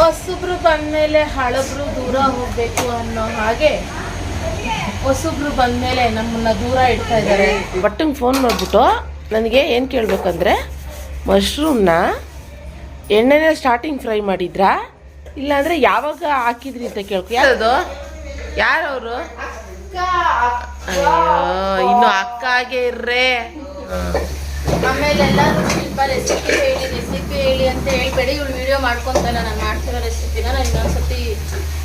ಹೊಸಬ್ರು ಬಂದಮೇಲೆ ಹಳಬ್ರು ದೂರ ಹೋಗ್ಬೇಕು ಅನ್ನೋ ಹಾಗೆ ಹೊಸಬ್ರು ಬಂದಮೇಲೆ ನಮ್ಮನ್ನ ದೂರ ಇಡ್ತಾ ಇದ್ದಾರೆ. ಬಟ್ಟಂಗೆ ಫೋನ್ ಮಾಡಿಬಿಟ್ಟು ನನಗೆ ಏನು ಕೇಳಬೇಕಂದ್ರೆ ಮಶ್ರೂಮ್ನ ಎಣ್ಣೆನೇ ಸ್ಟಾರ್ಟಿಂಗ್ ಫ್ರೈ ಮಾಡಿದ್ರಾ? ಇಲ್ಲಾಂದ್ರೆ ಯಾವಾಗ ಹಾಕಿದ್ರಿ ಅಂತ ಕೇಳ್ಕೊ. ಯಾರದು ಯಾರವರು ಅಯ್ಯೋ ಇನ್ನು ಅಕ್ಕ ಆಗೇ ಇರ್ರೇ ಆಮೇಲೆ ಎಲ್ಲರೂ ಶಿಲ್ಪ ರೆಸಿಪಿ ಹೇಳಿ ರೆಸಿಪಿ ಹೇಳಿ ಅಂತ ಹೇಳ್ಬೇಡಿ. ಇವಳು ವಿಡಿಯೋ ಮಾಡ್ಕೊಂತಾನ ನಾನು ಮಾಡ್ತಿರೋ ರೆಸಿಪಿನ ನಾನು ಇನ್ನೊಂದ್ಸತಿ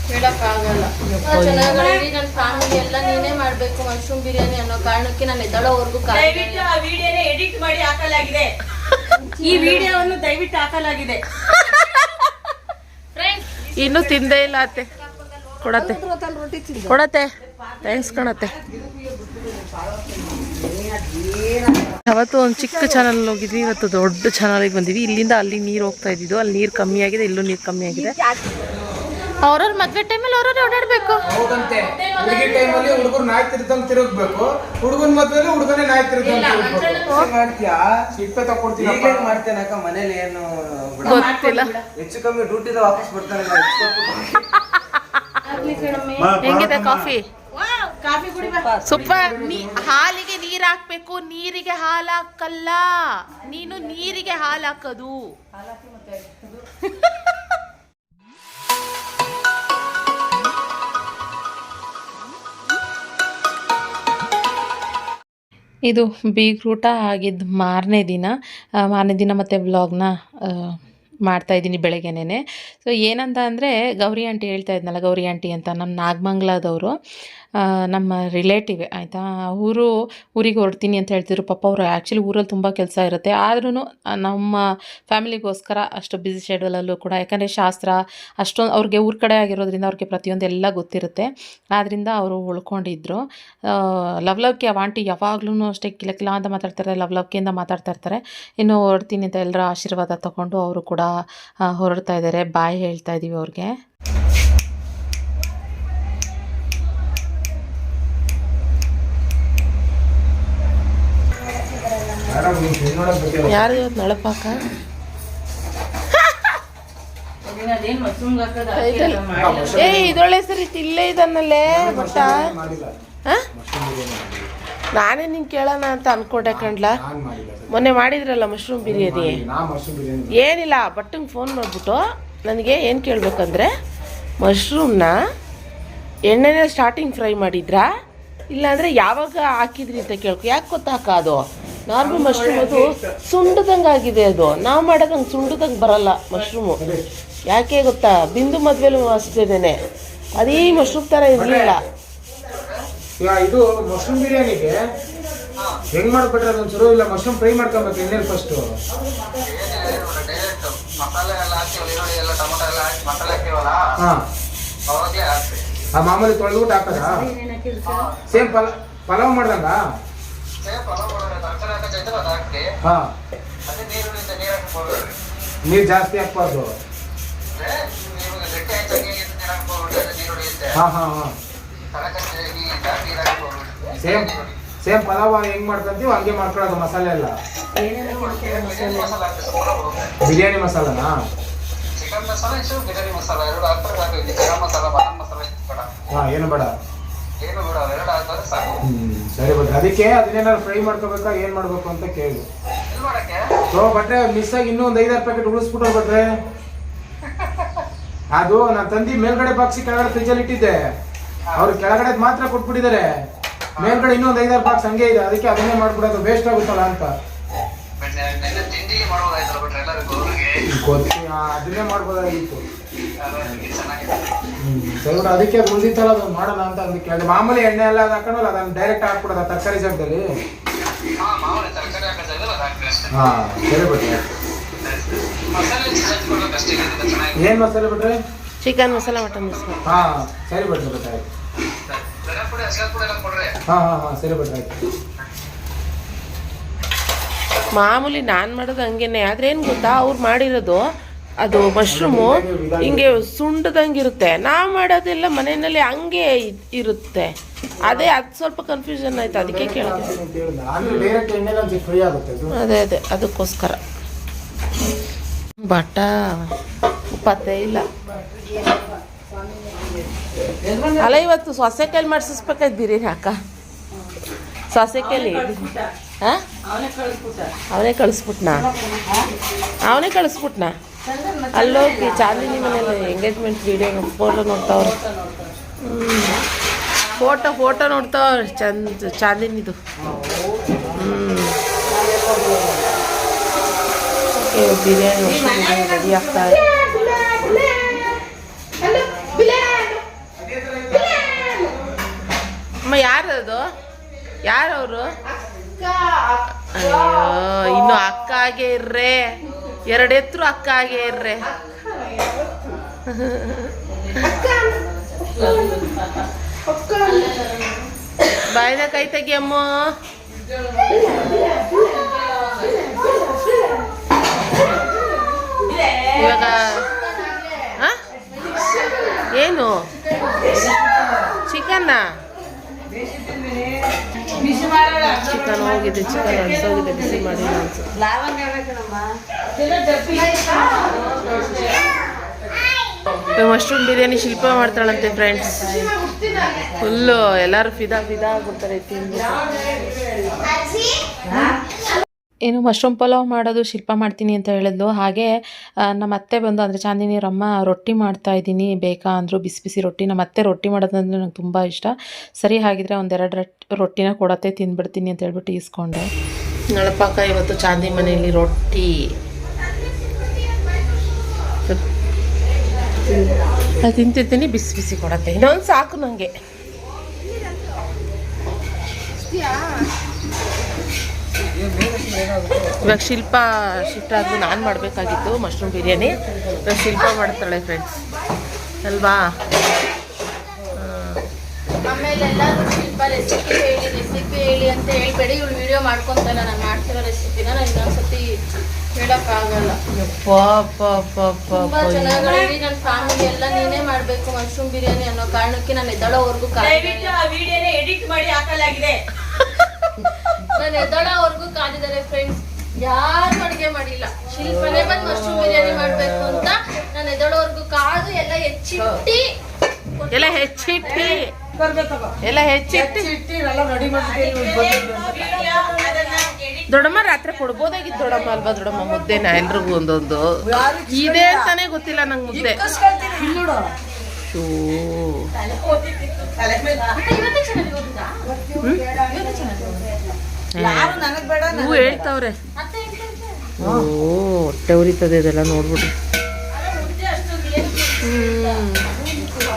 ಹೇಳಕ್ಕಾಗಲ್ಲ. ಚೆನ್ನಾಗಿ ನನ್ನ ಫ್ಯಾಮಿಲಿ ಎಲ್ಲ ನೀನೇ ಮಾಡ್ಬೇಕು ಮಶ್ರೂಮ್ ಬಿರಿಯಾನಿ ಅನ್ನೋ ಕಾರಣಕ್ಕೆ ನಾನು ಎದ್ದಳೋವರೆಗೂ ದಯವಿಟ್ಟು ಆ ವಿಡಿಯೋನ ಎಡಿಟ್ ಮಾಡಿ ಹಾಕಲಾಗಿದೆ. ಈ ವಿಡಿಯೋವನ್ನು ದಯವಿಟ್ಟು ಹಾಕಲಾಗಿದೆ. ಇನ್ನು ತಿಂದೇ ಇಲ್ಲ ಅತ್ತೆ. ಕೊಡತ್ತೆ. ಕೊಡತ್ತೆ. ಥ್ಯಾಂಕ್ಸ್ ಕಣತ್ತೆ. ಅವತ್ತು ಒಂದು ಚಿಕ್ಕ ಚಾನಲ್ ಹೋಗಿದ್ವಿ. ಇವತ್ತು ದೊಡ್ಡ ಚಾನಲಿಗೆ ಬಂದಿವಿ ಇಲ್ಲಿಂದ ಅಲ್ಲಿ ನೀರು ಹೋಗ್ತಾ ಇದ್ದಿದ್ದು. ಅಲ್ಲಿ ನೀರು ಕಮ್ಮಿ ಆಗಿದೆ. ಇಲ್ಲೂ ನೀರು ಕಮ್ಮಿ ಆಗಿದೆ. ಅವ್ರವ್ರ ಮದ್ವೆ ಟೈಮಲ್ಲಿ ಅವ್ರವ್ರೆ ಓಡಾಡ್ಬೇಕು. ಹೌದಂತೆ. ಹುಡುಗಿ ಟೈಮಲ್ಲಿ ಹುಡುಗರು ನಾಯಿ ತಿರ್ದಂಗ್ ತಿರುಗ್ಬೇಕು. ಹುಡುಗನ್ ಮದ್ವೆಲಿ ಹುಡುಗನೇ ನಾಯಿ ತಿರ್ದಂಗ್ ತಿರುಗ್ಬೇಕು. ಮಾಡ್ತೀಯಾ? ಸಿಪ್ಪೆ ತಕೊಡ್ತೀನಿ ಈಗಲೇ ಮಾಡ್ತೇನಕ್ಕ ಮನೇಲಿ ಏನು. ಗೊತ್ತಿಲ್ಲ. ಹೆಚ್ಚು ಕಮ್ಮಿ ಡ್ಯೂಟಿದ ವಾಪಸ್ ಬರ್ತಾನೆ ಹೆಂಗಿದೆ ಕಾಫಿ? ಕಾಫಿ ಕುಡಿ ಬಾ. ಸೂಪರ್. ನೀ ಹಾಲಿಗೆ ನೀರ್ ಹಾಕ್ಬೇಕು ನೀರಿಗೆ ಹಾಲು ಹಾಕಲ್ಲ ನೀನು ನೀರಿಗೆ ಹಾಲು ಹಾಕೋದು ಇದು ಬೀಗ್ರೂಟ ಆಗಿದ್ದು ಮಾರನೇ ದಿನ. ಮಾರನೇ ದಿನ ಮತ್ತೆ ವ್ಲಾಗ್ನ ಮಾಡ್ತಾಯಿದ್ದೀನಿ ಬೆಳಗ್ಗೆನೇ ಸೊ ಏನಂತ ಅಂದರೆ ಗೌರಿ ಆಂಟಿ ಹೇಳ್ತಾ ಇದ್ನಲ್ಲ ಗೌರಿ ಆಂಟಿ ಅಂತ ನಮ್ಮ ನಾಗಮಂಗ್ಲದವರು. ನಮ್ಮ ರಿಲೇಟಿವ್ ಆಯಿತಾ? ಅವರು ಊರಿಗೆ ಹೊರಡ್ತೀನಿ ಅಂತ ಹೇಳ್ತಿದ್ರು. ಪಾಪ ಅವರು ಆ್ಯಕ್ಚುಲಿ ಊರಲ್ಲಿ ತುಂಬ ಕೆಲಸ ಇರುತ್ತೆ. ಆದ್ರೂ ನಮ್ಮ ಫ್ಯಾಮಿಲಿಗೋಸ್ಕರ ಅಷ್ಟು ಬ್ಯುಸಿ ಶೆಡ್ಯೂಲಲ್ಲೂ ಕೂಡ ಯಾಕಂದರೆ ಶಾಸ್ತ್ರ ಅಷ್ಟೊಂದು ಅವ್ರಿಗೆ ಊರ ಕಡೆ ಆಗಿರೋದ್ರಿಂದ ಅವ್ರಿಗೆ ಪ್ರತಿಯೊಂದು ಎಲ್ಲ ಗೊತ್ತಿರುತ್ತೆ. ಆದ್ದರಿಂದ ಅವರು ಉಳ್ಕೊಂಡಿದ್ರು. ಲವ್ ಲವ್ಕೆ ಆಂಟಿ ಯಾವಾಗ್ಲೂ ಅಷ್ಟೇ ಕಿಲ ಕಿಲ ಅಂತ ಮಾತಾಡ್ತಾರೆ ಲವ್ ಲವ್ಕೆಯಿಂದ ಮಾತಾಡ್ತಾ ಇರ್ತಾರೆ. ಇನ್ನು ಹೊರಡ್ತೀನಿ ಅಂತ ಎಲ್ಲರ ಆಶೀರ್ವಾದ ತಗೊಂಡು ಅವರು ಕೂಡ ಆ, ಹೊರಡ್ತಾ ಇದ್ದಾರೆ ಬಾಯ್ ಹೇಳ್ತಾ ಇದ್ದೀವಿ ಅವ್ರಿಗೆ ಮೇಡಮ್ ನೀವು ತಿಂದ್ ನೋಡಕ್ ಬೇಕಿಲ್ಲ. ಯಾರು ನಳಪಾಕ ಅದೇನು ಮಶ್ರೂಮ್ ಹಾಕೋದು? ಏ ಇದೊಳ್ಳೆ ಸರಿ ಇಲ್ಲೇ ಇದನ್ನಲ್ಲೇ ಗೊತ್ತಾ. ನಾನೇ ನಿಂಗೆ ಕೇಳೋಣ ಅಂತ ಅನ್ಕೊಂಡೆ ಕಣ್ಲಾ. ಮೊನ್ನೆ ಮಾಡಿದ್ರಲ್ಲ ಮಶ್ರೂಮ್ ಬಿರಿಯಾನಿ? ನಾ ಮಶ್ರೂಮ್ ಬಿರಿಯಾನಿ ಏನಿಲ್ಲ ಬಟ್ಟಂಗೆ ಫೋನ್ ಮಾಡಿಬಿಟ್ಟು ನನಗೆ ಏನು ಕೇಳಬೇಕಂದ್ರೆ ಮಶ್ರೂಮ್ನ ಎಣ್ಣೆನೇ ಸ್ಟಾರ್ಟಿಂಗ್ ಫ್ರೈ ಮಾಡಿದ್ರಾ? ಇಲ್ಲಾಂದರೆ ಯಾವಾಗ ಹಾಕಿದ್ರಿ ಅಂತ ಕೇಳ್ಕೊ ಯಾಕೆ ಗೊತ್ತಾಕ ಅದು? ನಾರ್ಮಲ್ ಮಶ್ರೂಮ್ ಅದು ಸುಂಡದಂಗೆ ಆಗಿದೆ ಅದು. ನಾವು ಮಾಡೋದಂಗೆ ಸುಂಡದಂಗೆ ಬರಲ್ಲ ಮಶ್ರೂಮು ಯಾಕೆ ಗೊತ್ತಾ? ಬಿಂದು ಮದ್ವೆಲೂ ಅಷ್ಟೇನೆ ಅದೇ ಮಶ್ರೂಮ್ ಥರ ಇರಲಿಲ್ಲ. ಇದು ಮಶ್ರೂಮ್ ಬಿರಿಯಾನಿಗೆ ಹೆಂಗ್ ಮಾಡ್ಬಿಟ್ರೆ ಅದೊಂದು ಚಲೋ? ಇಲ್ಲ ಮಶ್ರೂಮ್ ಫ್ರೈ ಮಾಡ್ಕೊಬೇಕು ಎಣ್ಣೆಲಿ ಫಸ್ಟ್ ಮಸಾಲೆ ಎಲ್ಲ ಹಾಕಿ ಈರುಳ್ಳಿ ಎಲ್ಲ ಟೊಮೊಟೊ ಎಲ್ಲ ಹಾಕಿ ಮಸಾಲೆ ಹಾಕಿವಲ್ಲ ಹಾ. ಅವಾಗಲೇ ಹಾಕ್ಬೇಕು ಆ ಮಾಮೂಲಿ ತೊಳೆದ್ಬಿಟ್ಟು ಹಾಕದ ಸೇಮ್ ಪಲ ಪಲಾವ್ ಮಾಡ್ದಂಗ? ಹಾ. ನೀರು ಹಾಕ್ಬೋದು ನೀರ್ ಜಾಸ್ತಿ ಹಾಕ್ಬಾರ್ದು. ಹಾ ಹಾ ಹಾ. ಸೇಮ್ ಸೇಮ್ ಪಲಾವ್ ಹೆಂಗ್ ಮಾಡ್ಕೊಂತೀವಿ ಹಂಗೆ ಮಾಡ್ಕೊಳ್ಳೋದು ಮಸಾಲೆ ಎಲ್ಲ. ಬಿರಿಯಾನಿ ಮಸಾಲನಾ? ಚಿಕನ್ ಮಸಾಲ ಇಷ್ಟು ಬಿರಿಯಾನಿ ಮಸಾಲ ಎರಡು ಹಾಕ್ತಾರೆ ಸಾಕು ಇಲ್ಲಿ ಗರಂ ಮಸಾಲ ಬಾದಾಮ್ ಮಸಾಲ ಇತ್ತು ಬೇಡ. ಹಾ ಏನು ಬೇಡ. ಏನು ಬೇಡ ಅವೆರಡು ಹಾಕಿದ್ರೆ ಸಾಕು. ಹ್ಮ್ ಸರಿ ಬಟ್ ಅದಕ್ಕೆ ಅದನ್ನೇನಾದ್ರು ಫ್ರೈ ಮಾಡ್ಕೋಬೇಕಾ ಏನ್ ಮಾಡ್ಬೇಕು ಅಂತ ಕೇಳಿ. ಇಲ್ಲಿ ಮಾಡಕ್ಕೆ? ಸೊ ಬಟ್ರೆ ಮಿಸ್ ಆಗಿ ಇನ್ನೂ ಒಂದು ಐದಾರು ಪ್ಯಾಕೆಟ್ ಉಳಿಸ್ಬಿಟ್ಟು ಬಟ್ರೆ ಅದು ನಾನು ತಂದಿ ಮೇಲ್ಗಡೆ ಬಾಕ್ಸ್ ಕೆಳಗಡೆ ಫ್ರಿಜಲ್ಲಿ ಇಟ್ಟಿದ್ದೆ. ಅವ್ರು ಕೆಳಗಡೆ ಮಾತ್ರ ಕೊಟ್ಬಿಟ್ಟಿದ್ದಾರೆ. ಮೇಲ್ಗಡೆ ಇನ್ನೊಂದು ಐದಾರು ಬಾಕ್ಸ್ ಹಂಗೆ ಇದೆ. ಅದಕ್ಕೆ ಅದನ್ನೇ ಮಾಡ್ಬಿಡೋದು ವೇಸ್ಟ್ ಆಗುತ್ತಲ್ಲ ಅಂತ. ಬಟ್ ನೆನ್ನೆ ತಿಂಡಿಗೆ ಮಾಡೋದಾಯ್ತಲ್ಲ ಬಟ್ ಎಲ್ಲರಿಗೂ ಅವ್ರಿಗೆ ಗೊತ್ತಿ ಅದನ್ನೇ ಮಾಡ್ಬೋದಾಗಿತ್ತು. ಚೆನ್ನಾಗಿದೆ. ಬಿಡು ಅದಕ್ಕೆ ಅದು ಉಳಿದಿತ್ತಲ್ಲ ಅದು ಮಾಡೋಣ ಅಂತ ಅದಕ್ಕೆ ಅದು ಮಾಮೂಲಿ ಎಣ್ಣೆ ಎಲ್ಲ ಅದು ಹಾಕೊಂಡಲ್ಲ ಅದನ್ನ ಡೈರೆಕ್ಟ್ ಹಾಕ್ಬಿಡೋದ ತರಕಾರಿ ಜಾಗದಲ್ಲಿ? ಹಾ ಸರಿ ಬಿಟ್ರೆ ಏನ್ ಮಸಾಲೆ ಬಿಟ್ರೆ ಚಿಕನ್ ಮಸಾಲೆ ಮಟನ್ ಮಸಾಲ. ಹಾ ಸರಿ ಬಿಟ್ರೆ ಬಿಟ್ರೆ ಆಯ್ತು. ಹಾಂ ಹಾಂ ಹಾ ಹಾ ಹಾ ಸರಿ ಬಿಟ್ರೆ ಆಯ್ತು. ಮಾಮೂಲಿ ನಾನು ಮಾಡೋದು ಹಂಗೇನೆ ಆದ್ರೆ ಏನು ಗೊತ್ತಾ ಅವ್ರು ಮಾಡಿರೋದು ಅದು ಮಶ್ರೂಮು ಹಿಂಗೆ ಸುಂಡದಂಗೆ ಇರುತ್ತೆ ನಾವು ಮಾಡೋದೆಲ್ಲ ಮನೆಯಲ್ಲಿ ಹಂಗೆ ಇರುತ್ತೆ. ಅದೇ ಅದು ಸ್ವಲ್ಪ ಕನ್ಫ್ಯೂಷನ್ ಆಯ್ತು, ಅದಕ್ಕೆ ಕೇಳಿದೆ. ಅದೇ ಅದೇ, ಅದಕ್ಕೋಸ್ಕರ. ಬಟ್ಟ ಪತ್ತೆ ಇಲ್ಲ. ಅಲ್ಲ, ಇವತ್ತು ಸೊಸೆ ಕೈಲಿ ಬಿರಿಯಾನಿ ಅಕ್ಕ? ಸೊಸೆ ಕೈಲಿ ಹಾಂ? ಅವನೇ ಕಳಿಸ್ಬಿಟ್ನಾ? ಅವನೇ ಕಳಿಸ್ಬಿಟ್ನಾ? ಅಲ್ಲೋಗಿ ಚಾಂದಿನಿ ಮನೇಲಿ ಎಂಗೇಜ್ಮೆಂಟ್ ವೀಡಿಯೋ ಫೋಟೋ ನೋಡ್ತಾವ್ರೆ. ಫೋಟೋ ಫೋಟೋ ನೋಡ್ತಾವ್ರೆ ಚಂದ, ಚಾಂದಿನಿದು. ಹ್ಞೂ ಬಿರಿಯಾನಿ ರೆಡಿ ಆಗ್ತಾ ಇದೆ. ಅಮ್ಮ ಯಾರದು ಯಾರವರು? ಅಯ್ಯೋ, ಇನ್ನು ಅಕ್ಕ ಆಗೇ ಇರ್ರೆ ಎರಡು ಎತ್ತರು ಅಕ್ಕ ಆಗೇ ಇರ್ರೆ. ಬಾಯಿನ ಕೈ ತೆಗಿಯಮ್ಮ ಇವಾಗ? ಏನು? ಚಿಕನ್ನ ಚಿಕನ್ ಹೋಗಿದೆ ಚಿಕನ್ ಅನ್ಸೋಗಿದೆ ಬಿಸಿ ಮಾಡಿ ಮಶ್ರೂಮ್ ಬಿರಿಯಾನಿ ಶಿಲ್ಪ ಮಾಡ್ತಾಳಂತೆ ಫ್ರೆಂಡ್ಸ್ ಫುಲ್ಲು ಎಲ್ಲರೂ ಫಿದಾ ಫಿದಾ ಆಗ್ಬಿಡ್ತಾರೆ ತಿಂದು. ಏನು ಮಶ್ರೂಮ್ ಪಲಾವ್ ಮಾಡೋದು ಶಿಲ್ಪ ಮಾಡ್ತೀನಿ ಅಂತ ಹೇಳಿದ್ಲು. ಹಾಗೆ ನಮ್ಮ ಅತ್ತೆ ಬಂದು ಅಂದರೆ ಚಾಂದಿನಿಯವ್ರಮ್ಮ ರೊಟ್ಟಿ ಮಾಡ್ತಾ ಇದ್ದೀನಿ ಬೇಕಾ ಅಂದರು ಬಿಸಿ ಬಿಸಿ ರೊಟ್ಟಿ. ನಮ್ಮ ಅತ್ತೆ ರೊಟ್ಟಿ ಮಾಡೋದಂದ್ರೆ ನಂಗೆ ತುಂಬ ಇಷ್ಟ. ಸರಿ ಹಾಗಿದ್ರೆ ಒಂದೆರಡು ರೊಟ್ ರೊಟ್ಟಿನ ಕೊಡತ್ತೆ ತಿಂದ್ಬಿಡ್ತೀನಿ ಅಂತ ಹೇಳ್ಬಿಟ್ಟು ಈಸ್ಕೊಂಡೆ. ನಳಪಾಕ ಇವತ್ತು ಚಾಂದಿ ಮನೆಯಲ್ಲಿ ರೊಟ್ಟಿ. ತಿಂತಿರ್ತೀನಿ ಬಿಸಿ ಬಿಸಿ ಕೊಡತ್ತೆ. ಇನ್ನೊಂದು ಸಾಕು ನನಗೆ ಇವಾಗ ಶಿಲ್ಪ ಶಿಫ್ಟ್ ಆದ್ರೂ ನಾನು ಮಾಡಬೇಕಾಗಿತ್ತು ಮಶ್ರೂಮ್ ಬಿರಿಯಾನಿ. ಇವಾಗ ಶಿಲ್ಪ ಮಾಡ್ತಾಳೆ ಫ್ರೆಂಡ್ಸ್ ಅಲ್ವಾ? ಆಮೇಲೆ ಎಲ್ಲರೂ ಶಿಲ್ಪ ರೆಸಿಪಿ ಹೇಳಿ ರೆಸಿಪಿ ಹೇಳಿ ಅಂತ ಹೇಳ್ಬೇಡಿ. ಇವಳು ವಿಡಿಯೋ ನಾನು ಮಾಡ್ತಿರೋ ರೆಸಿಪಿನ ನಾನು ಇನ್ನೊಂದ್ಸತಿ ಹೇಳೋಕ್ಕಾಗಲ್ಲ. ತುಂಬಾ ಚೆನ್ನಾಗಿ ಹೇಳಿ ನನ್ನ ಫ್ಯಾಮಿಲಿ ಎಲ್ಲ ನೀನೇ ಮಾಡ್ಬೇಕು ಮಶ್ರೂಮ್ ಬಿರಿಯಾನಿ ಅನ್ನೋ ಕಾರಣಕ್ಕೆ ನಾನು ಎದ್ದಳೋವರೆಗೂ ವಿಡಿಯೋನ ಎಡಿಟ್ ಮಾಡಿ ಹಾಕಲಾಗಿದೆ. ನಾನು ಎದ್ದಳೋವರೆಗೂ ಕಾದಿದ್ದಾರೆ ಫ್ರೆಂಡ್ಸ್ ಯಾರು ಅಡುಗೆ ಮಾಡಿಲ್ಲ. ಶಿಲ್ಪನೆ ಬಂದು ಮಶ್ರೂಮ್ ಬಿರಿಯಾನಿ ಮಾಡ್ಬೇಕು ಅಂತ ನಾನು ಎದ್ದಳೋವರೆಗೂ ಕಾದು ಎಲ್ಲ ಹೆಚ್ಚಿಟ್ಟಿ ಎಲ್ಲ ಹೆಚ್ಚಿಟ್ಟಿ. ಎಲ್ಲ ಹೆಚ್ಚಿಟ್ಟಿ. ದೊಡ್ಡಮ್ಮ ರಾತ್ರಿ ಕೊಡ್ಬೋದಾಗಿತ್ತು ದೊಡ್ಡಮ್ಮ ಅಲ್ವಾ ದೊಡ್ಡಮ್ಮ ಮುದ್ದೆನ ಎಲ್ರಿಗೂ ಒಂದೊಂದು. ಇದೆ ಅಂತಾನೆ ಗೊತ್ತಿಲ್ಲ ನಂಗೆ ಮುದ್ದೆ. ಶೋ. ಹೂ ಹೇಳ್ತಾವ್ರೆ. ಓ ಹೊಟ್ಟೆ ಉರಿತದೆ ಇದೆಲ್ಲ ನೋಡ್ಬಿಟ್ಟು.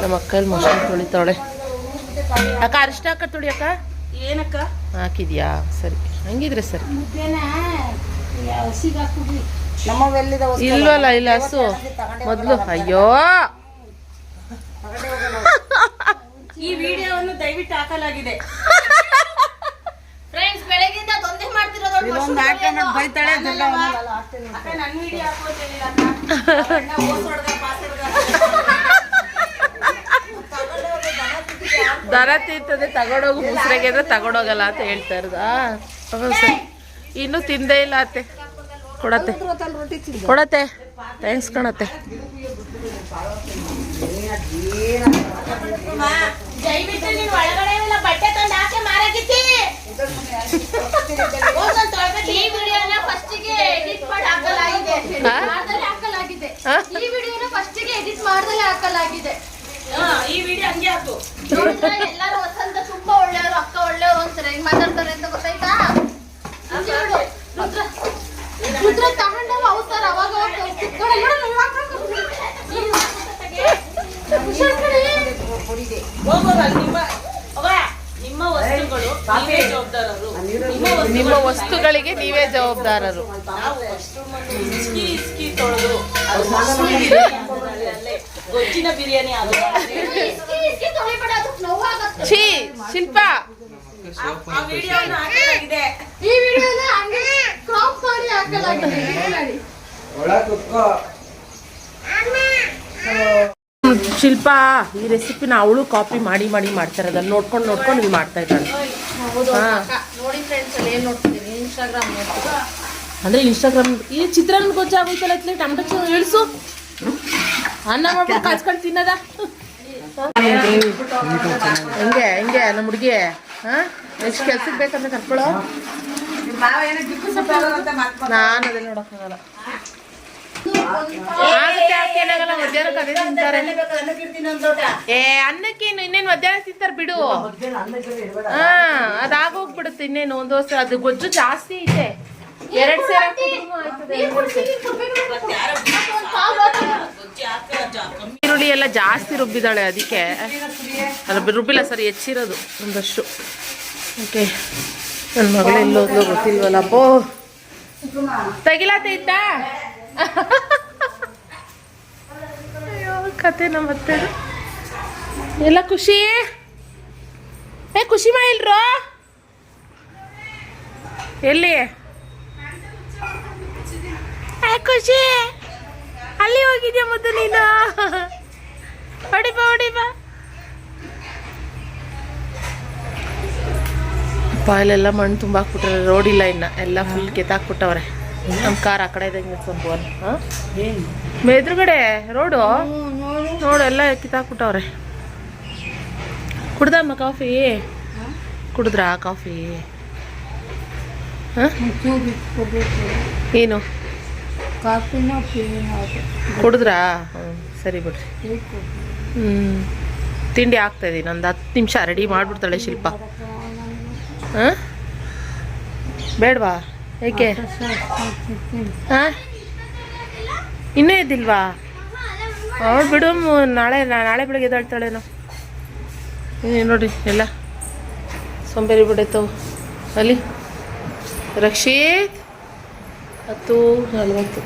ನಮ್ಮ ಅಕ್ಕಲ್ಲಿ ಮೊಸರು ತೊಳಿತಾವಳೆ. ಅಕ್ಕ ಅರಿಶಿನ ಅಕ್ಕ ತೊಳಿ ಅಕ್ಕ. ಏನಕ್ಕ? ಹಾಕಿದ್ಯಾ? ಸರಿ. ಹಂಗಿದ್ರೆ ಸರಿ. ಇಲ್ವಲ್ಲ ಇಲ್ಲ ಹಸು. ಮೊದಲು. ಅಯ್ಯೋ. ಈ ವಿಡಿಯೋವನ್ನು ದಯವಿಟ್ಟು ಹಾಕಲಾಗಿದೆ ಫ್ರೆಂಡ್ಸ್ ಬೆಳಗ್ಗಿಂದ ಅದೊಂದೇ ಮಾಡ್ತಿರೋದು ಅವ್ಳು mushroom ಬಿರಿಯಾನಿ. ಅಕ್ಕ ನನ್ನ ವಿಡಿಯೋ ಹಾಕೋದು ಹೇಳಿಲ್ಲ ಅಕ್ಕ. ಅಣ್ಣ ಓಸ್ ದರ ತಿಂತದೆ ತಗೊಂಡೋಗು ಮುಸ್ರೆಗೆ ಅಂದ್ರೆ ತಗೊಂಡೋಗಲ್ಲ ಅಂತ ಹೇಳ್ತಾ ಇರೋದಾ. ಇನ್ನೂ ತಿಂದೇ ಇಲ್ಲ ಅತ್ತೆ. ಕೊಡತ್ತೆ. ಕೊಡತ್ತೆ. ಥ್ಯಾಂಕ್ಸ್ ಕಣತ್ತೆ ದಯವಿಟ್ಟು ನೀನು ಒಳಗಡೆ ಎಲ್ಲ ಬಟ್ಟೆ ತಂದು ಹಾಕಿ ಮಾರಾಕಿತ್ತಿ. ಈ ವಿಡಿಯೋನ ಫಸ್ಟಿಗೆ ಎಡಿಟ್ ಮಾಡಿ ಹಾಕಲಾಗಿದೆ. ಮಾಡ್ದಲೇ ಹಾಕಲಾಗಿದೆ. ಈ ವಿಡಿಯೋನ ಫಸ್ಟಿಗೆ ಎಡಿಟ್ ಮಾಡ್ದಲೇ ಹಾಕಲಾಗಿದೆ. ಹಾ, ಈ ವಿಡಿಯೋ ಹಂಗೆ ಹಾಕು. ನೋಡಿದ್ರೆ ಎಲ್ಲರೂ ವಸಂತ ತುಂಬಾ ಒಳ್ಳೆಯವರು ಅಕ್ಕ ಒಳ್ಳೆಯವರು ಅಂತಾರೆ. ಹೆಂಗ್ ಮಾತಾಡ್ತಾರೆ ಅಂತ ಗೊತ್ತಾಯ್ತಾ. ರುದ್ರ ಅವಾಗ ನಿಮ್ಮ ಅವ್ವ, ನಿಮ್ಮ ವಸ್ತುಗಳು ನೀವೇ ಜವಾಬ್ದಾರರು ನಿಮ್ಮ ವಸ್ತು ನಿಮ್ಮ ವಸ್ತುಗಳಿಗೆ ನೀವೇ ಜವಾಬ್ದಾರರು. ಶಿಲ್ಪಾ ಗೊಜ್ಜಿನ ಬಿರಿಯಾನಿ. ಛೀ ಶಿಲ್ಪ. ಆ ವಿಡಿಯೋನ ಹಾಕಲಾಗಿದೆ. ಈ ವಿಡಿಯೋನ ಹಂಗೆ ಕ್ರಾಪ್ ಮಾಡಿ ಹಾಕಲಾಗಿದೆ. ನೋಡಿ. ಒಳಗೆ ಕುತ್ಕೋ ಶಿಲ್ಪ ಈ ರೆಸಿಪಿನ ಅವಳು ಕಾಪಿ ಮಾಡಿ ಮಾಡಿ ಮಾಡ್ತಾರೆ ಅದನ್ನ ನೋಡ್ಕೊಂಡು ನೋಡ್ಕೊಂಡು ಇಲ್ಲಿ ಮಾಡ್ತಾ ಇದ್ದಾಳೆ. ನೋಡಿ ಫ್ರೆಂಡ್ಸ್ ಅಲ್ಲಿ ಏನ್ ನೋಡ್ತಿದ್ದೀನಿ ಇನ್ಸ್ಟಾಗ್ರಾಮ್ ಅಂದ್ರೆ ಇನ್ಸ್ಟಾಗ್ರಾಮ್ ಈ ಚಿತ್ರಾನ್ನ ಗೊಜ್ಜು ಆಗೋಯ್ತಲ್ಲ ಇತ್ಲೆ ಟೊಮೆಟೊ ಇಳಿಸು. ಅನ್ನ ಮಾಡ್ಬೇಕು ಕಾಸ್ಕೊಂಡು ತಿನ್ನದ. ಹಿಂಗೆ ಹಿಂಗೆ ನಮ್ಮ ಹುಡುಗಿ? ಹಾ? ಎಷ್ಟು ಕೆಲ್ಸಕ್ಕೆ ಬೇಕಂದ್ರೆ ಕರ್ಕೊಳ್ಳೋ ನಾನು ಅದೇ ನೋಡೋಕ್ಕಾಗಲ್ಲ ಆಗುತ್ತೆ ಯಾಕೇನಾಗಲ್ಲ ಮಧ್ಯಾಹ್ನಕ್ಕೆ ಅದೇ ತಿಂತಾರೆ ಏ ಅನ್ನಕ್ಕೆ ಇನ್ನು ಇನ್ನೇನು ಮಧ್ಯಾಹ್ನ ತಿಂತಾರೆ ಬಿಡು. ಹಾ ಅದಾಗೋಗ್ಬಿಡುತ್ತೆ ಇನ್ನೇನು ಒಂದು ವರ್ಷ ಅದು ಗೊಜ್ಜು ಜಾಸ್ತಿ ಐತೆ ಎರಡ್ ಸೇರ ಈರುಳ್ಳಿ ಎಲ್ಲ ಜಾಸ್ತಿ ರುಬ್ಬಿದಾಳೆ ಅದಕ್ಕೆ. ಅಲ್ಲ ರುಬ್ಬಿಲ್ಲ ಸರಿ ಹೆಚ್ಚಿರೋದು ಒಂದಷ್ಟು. ಓಕೆ. ನನ್ನ ಮಗಳು ಎಲ್ಲೋದ್ಲು ಗೊತ್ತಿಲ್ವಲ್ಲ ಅಪ್ಪೋ ತಗಿಲಾತ ಕತೆ ಮತ್ತೆ ಎಲ್ಲ ಖುಷಿ? ಏ ಖುಷಿ ಇಲ್ರೋ ಎಲ್ಲಿ? ಖುಷಿ. ಅಲ್ಲಿ ಹೋಗಿದ್ಯಾ ಮುದ್ದು ನೀನು? ಹೊಡಿಬಾ ಹೊಡಿಬಾ. ಪಾಯಲೆಲ್ಲ ಮಣ್ಣು ತುಂಬಾಕ್ಬಿಟ್ರೆ ರೋಡ್ ಇಲ್ಲ ಇನ್ನ. ಎಲ್ಲ ಫುಲ್ ಕೆತ್ತಾಕ್ಬಿಟ್ಟವ್ರೆ ನಮ್ಮ ಕಾರ್ ಆ ಕಡೆ ಇದೆ ಸ್ವಲ್ಪ ಹಾಂ? ಎದುರುಗಡೆ ರೋಡು ನೋಡು, ಎಲ್ಲ ಕಿತ್ತಾಕ್ಬಿಟ್ಟವ್ರೆ. ಕುಡ್ದಮ್ಮ ಕಾಫಿ? ಕುಡಿದ್ರಾ ಕಾಫಿ? ಏನು? ಕುಡಿದ್ರಾ? ಹ್ಞೂ ಸರಿ ಬಿಡ್ರಿ. ಹ್ಞೂ ತಿಂಡಿ ಆಗ್ತಾ ಇದೀನಿ ಒಂದು ಹತ್ತು ನಿಮಿಷ ರೆಡಿ ಮಾಡಿಬಿಡ್ತಾಳೆ ಶಿಲ್ಪ. ಹಾಂ? ಬೇಡವಾ? ಏಕೆ? ಹಾಂ? ಇನ್ನೂ ಇದ್ದಿಲ್ವಾ? ಅವಳು ಬಿಡು ನಾಳೆ ನಾಳೆ ಬೆಳಗ್ಗೆ ಎದ್ದಾಳ್ತಾಳೇನೋ ಏ, ನೋಡ್ರಿ, ಎಲ್ಲ ಸೊಂಬೇರಿ ಬಿಡೈತವು. ಅಲ್ಲಿ ರಕ್ಷಿತ್ ಹತ್ತು, ನಲ್ವತ್ತು.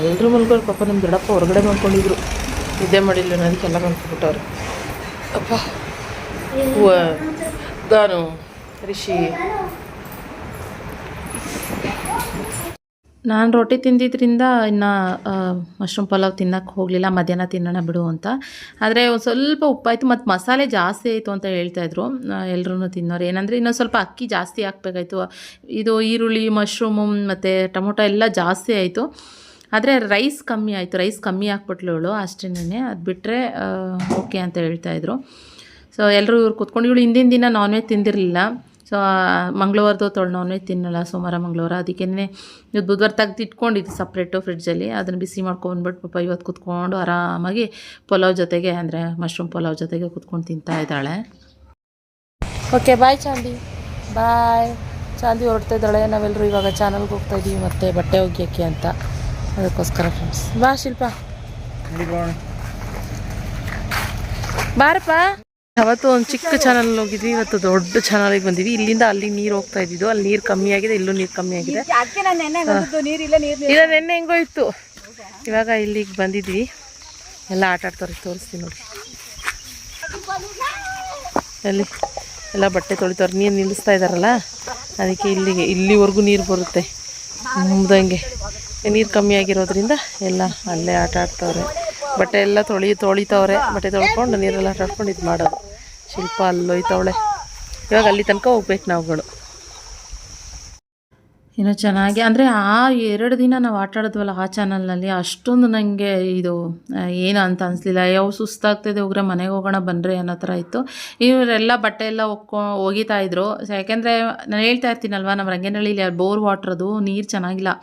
ಎಲ್ಲರೂ ಮಲ್ಕೊಂಡು ಪಾಪ ನಮ್ಮ ದೊಡ್ಡಪ್ಪ ಹೊರಗಡೆ ಮಲ್ಕೊಂಡಿದ್ರು ನಿದ್ದೆ ಮಾಡಿಲ್ಲ ಅದಕ್ಕೆಲ್ಲ ಮಲ್ಕೊಬಿಟ್ಟವ್ರು ಅಪ್ಪ ದಾನು, ರಿಷಿ. ನಾನು ರೊಟ್ಟಿ ತಿಂದಿದ್ದರಿಂದ ಇನ್ನು ಮಶ್ರೂಮ್ ಪಲಾವ್ ತಿನ್ನಕ್ಕೆ ಹೋಗಲಿಲ್ಲ, ಮಧ್ಯಾಹ್ನ ತಿನ್ನೋಣ ಬಿಡು ಅಂತ. ಆದರೆ ಒಂದು ಸ್ವಲ್ಪ ಉಪ್ಪಾಯಿತು, ಮತ್ತು ಮಸಾಲೆ ಜಾಸ್ತಿ ಆಯಿತು ಅಂತ ಹೇಳ್ತಾಯಿದ್ರು ಎಲ್ಲರೂ ತಿನ್ನೋರು. ಏನಂದರೆ ಇನ್ನೊಂದು ಸ್ವಲ್ಪ ಅಕ್ಕಿ ಜಾಸ್ತಿ ಹಾಕ್ಬೇಕಾಯ್ತು. ಇದು ಈರುಳ್ಳಿ ಮಶ್ರೂಮು ಮತ್ತು ಟೊಮೊಟೊ ಎಲ್ಲ ಜಾಸ್ತಿ ಆಯಿತು. ಆದರೆ ರೈಸ್ ಕಮ್ಮಿ ಆಯಿತು. ರೈಸ್ ಕಮ್ಮಿ ಹಾಕ್ಬಿಟ್ಲು ಅವಳು ಅಷ್ಟೇನೆ ಅದು ಬಿಟ್ಟರೆ ಓಕೆ ಅಂತ ಹೇಳ್ತಾಯಿದ್ರು ಸೊ ಎಲ್ಲರೂ ಇವ್ರು ಕೂತ್ಕೊಂಡು, ಇವಳು ಹಿಂದಿನ ದಿನ ನಾನ್ ವೆಜ್ ತಿಂದಿರಲಿಲ್ಲ. ಸೊ ಮಂಗಳವಾರದ ತೊಳೆ ನಾನ್ ವೆಜ್ ತಿನ್ನಲ್ಲ ಸೋಮವಾರ ಮಂಗಳವಾರ. ಅದಕ್ಕೇ ಇವತ್ತು ಬುಧವಾರ ತೆಗ್ದು ಇಟ್ಕೊಂಡಿದ್ದು ಸಪ್ರೇಟು ಫ್ರಿಡ್ಜಲ್ಲಿ ಅದನ್ನು ಬಿಸಿ ಮಾಡ್ಕೊಂಡ್ಬಿಟ್ಟು ಪಾಪ ಇವತ್ತು ಕೂತ್ಕೊಂಡು ಆರಾಮಾಗಿ ಪಲಾವ್ ಜೊತೆಗೆ ಅಂದರೆ ಮಶ್ರೂಮ್ ಪಲಾವ್ ಜೊತೆಗೆ ಕೂತ್ಕೊಂಡು ತಿಂತಾ ಇದ್ದಾಳೆ. Okay bye ಚಾಂದಿ. ಬಾಯ್ ಚಾಂದಿ ಹೊರಡ್ತಾ ಇದ್ದಾಳೆ. ನಾವೆಲ್ಲರೂ ಇವಾಗ ಚಾನಲ್ಗೆ ಹೋಗ್ತಾ ಇದ್ದೀವಿ ಮತ್ತೆ ಬಟ್ಟೆ ಒಗ್ಯೋಕ್ಕೆ ಅಂತ. ಅದಕ್ಕೋಸ್ಕರ ಫ್ರೆಂಡ್ಸ್ ಬಾ ಶಿಲ್ಪ. ಬಾರಪ್ಪ. ಅವತ್ತು ಒಂದು ಚಿಕ್ಕ ಚಾನಲ್ ಹೋಗಿದ್ವಿ ಇವತ್ತು ದೊಡ್ಡ ಚಾನಲಿಗೆ ಬಂದಿವಿ. ಇಲ್ಲಿಂದ ಅಲ್ಲಿ ನೀರು ಹೋಗ್ತಾ ಇದ್ದಿದ್ದು. ಅಲ್ಲಿ ನೀರು ಕಮ್ಮಿ ಆಗಿದೆ ಇಲ್ಲೂ ನೀರು ಕಮ್ಮಿ ಆಗಿದೆ. ಇಲ್ಲ ನೆನ್ನೆ ಹೆಂಗೋ ಇತ್ತು. ಇವಾಗ ಇಲ್ಲಿಗೆ ಬಂದಿದ್ವಿ. ಎಲ್ಲ ಆಟ ಆಡ್ತಾರೆ ತೋರಿಸ್ತೀನಿ ನೋಡಿ. ಅಲ್ಲಿ ಎಲ್ಲ ಬಟ್ಟೆ ತೊಳಿತಾರೆ. ನೀರು ನಿಲ್ಲಿಸ್ತಾ ಇದ್ದಾರಲ್ಲ ಅದಕ್ಕೆ ಇಲ್ಲಿಗೆ ಇಲ್ಲಿವರೆಗೂ ನೀರು ಬರುತ್ತೆ. ಮುಂದಂಗೆ ನೀರು ಕಮ್ಮಿ ಆಗಿರೋದ್ರಿಂದ ಎಲ್ಲ ಅಲ್ಲೇ ಆಟ ಆಡ್ತವ್ರೆ ಬಟ್ಟೆ ಎಲ್ಲ ತೊಳಿ, ತೊಳಿತವ್ರೆ. ಬಟ್ಟೆ ತೊಳ್ಕೊಂಡು ನೀರೆಲ್ಲ ಆಡ್ಕೊಂಡು ಇದು ಮಾಡೋದು. ಶಿಲ್ಪ ಅಲ್ಲೋಯ್ತವಳೆ ಇವಾಗ ಅಲ್ಲಿ ತನಕ ಹೋಗ್ಬೇಕು ನಾವುಗಳು. ಏನೋ ಚೆನ್ನಾಗಿ, ಅಂದರೆ ಆ ಎರಡು ದಿನ ನಾವು ಆಟ ಆಡಿದ್ವಲ್ಲ ಆ ಚಾನಲ್ನಲ್ಲಿ ಅಷ್ಟೊಂದು ನನಗೆ ಇದು ಏನು ಅಂತ ಅನಿಸ್ಲಿಲ್ಲ. ಯಾವ ಸುಸ್ತಾಗ್ತಿದೆ ಹೋಗ್ರೆ ಮನೆಗೆ ಹೋಗೋಣ ಬನ್ನಿರಿ ಅನ್ನೋ ಥರ ಇತ್ತು. ಇವರೆಲ್ಲ ಬಟ್ಟೆ ಎಲ್ಲ ಒಕ್ಕೊ, ಒಗಿತಾ ಇದ್ರು. ಸೊ ಯಾಕೆಂದರೆ ನಾನು ಹೇಳ್ತಾ ಇರ್ತೀನಲ್ವ ನಮ್ಮ ರಂಗನಹಳ್ಳಿಲಿ ಬೋರ್ ವಾಟ್ರದು, ನೀರು ಚೆನ್ನಾಗಿಲ್ಲ.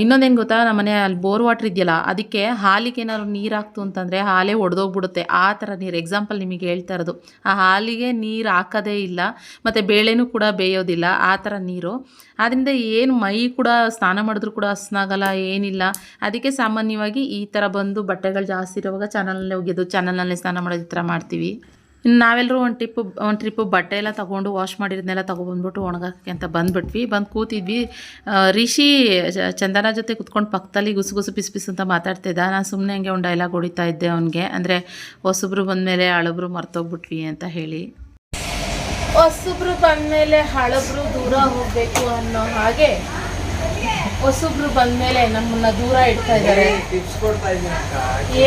ಇನ್ನೊಂದೇನು ಗೊತ್ತಾ? ನಮ್ಮ ಮನೆ ಅಲ್ಲಿ ಬೋರ್ ವಾಟ್ರ್ ಇದೆಯಲ್ಲ, ಅದಕ್ಕೆ ಹಾಲಿಗೆ ಏನಾದ್ರು ನೀರು ಹಾಕ್ತು ಅಂತಂದರೆ ಹಾಲೇ ಒಡೆದೋಗ್ಬಿಡುತ್ತೆ. ಆ ಥರ ನೀರು ಎಕ್ಸಾಂಪಲ್ ನಿಮಗೆ ಹೇಳ್ತಾ ಇರೋದು. ಆ ಹಾಲಿಗೆ ನೀರು ಹಾಕೋದೇ ಇಲ್ಲ, ಮತ್ತು ಬೇಳೆನೂ ಕೂಡ ಬೇಯೋದಿಲ್ಲ, ಆ ಥರ ನೀರು. ಆದ್ದರಿಂದ ಏನು ಮೈ ಕೂಡ ಸ್ನಾನ ಮಾಡಿದ್ರು ಕೂಡ ಹಸ್ನಾಗಲ್ಲ ಏನಿಲ್ಲ. ಅದಕ್ಕೆ ಸಾಮಾನ್ಯವಾಗಿ ಈ ಥರ ಬಂದು ಬಟ್ಟೆಗಳು ಜಾಸ್ತಿ ಇರುವಾಗ ಚಾನಲ್ನಲ್ಲೇ ಒಗೆಯೋದು ಚಾನಲ್ನಲ್ಲೇ ಸ್ನಾನ ಮಾಡೋದು ಈ ಥರ ಮಾಡ್ತೀವಿ. ಇನ್ನು ನಾವೆಲ್ಲರೂ ಒಂದು ಟ್ರಿಪ್ಪು ಒಂದು ಟ್ರಿಪ್ಪು ಬಟ್ಟೆ ಎಲ್ಲ ತೊಗೊಂಡು ವಾಶ್ ಮಾಡಿದ್ನೆಲ್ಲ ತೊಗೊಬಂದ್ಬಿಟ್ಟು ಒಣಗಕ್ಕೆ ಅಂತ ಬಂದ್ಬಿಟ್ವಿ. ಬಂದು ಕೂತಿದ್ವಿ. ರಿಷಿ ಚಂದನ ಜೊತೆ ಕುತ್ಕೊಂಡು ಪಕ್ಕದಲ್ಲಿ ಗುಸು ಗುಸು ಪಿಸ್ ಪಿಸ್ ಅಂತ ಮಾತಾಡ್ತಿದ್ದ. ನಾನು ಸುಮ್ಮನೆ ಹಂಗೆ ಒಂದು ಡೈಲಾಗ್ ಹೊಡಿತಾ ಇದ್ದೆ ಅವನಿಗೆ. ಅಂದರೆ ಹೊಸಬ್ರು ಬಂದಮೇಲೆ ಹಳಬ್ರು ಮರ್ತೋಗ್ಬಿಟ್ವಿ ಅಂತ ಹೇಳಿ. ಹೊಸಬ್ರು ಬಂದಮೇಲೆ ಹಳಬ್ರು ದೂರ ಹೋಗಬೇಕು ಅನ್ನೋ ಹಾಗೆ ಹೊಸಬ್ರು ಬಂದಮೇಲೆ ನಮ್ಮನ್ನ ದೂರ ಇಡ್ತಾ ಇದ್ದಾರೆ.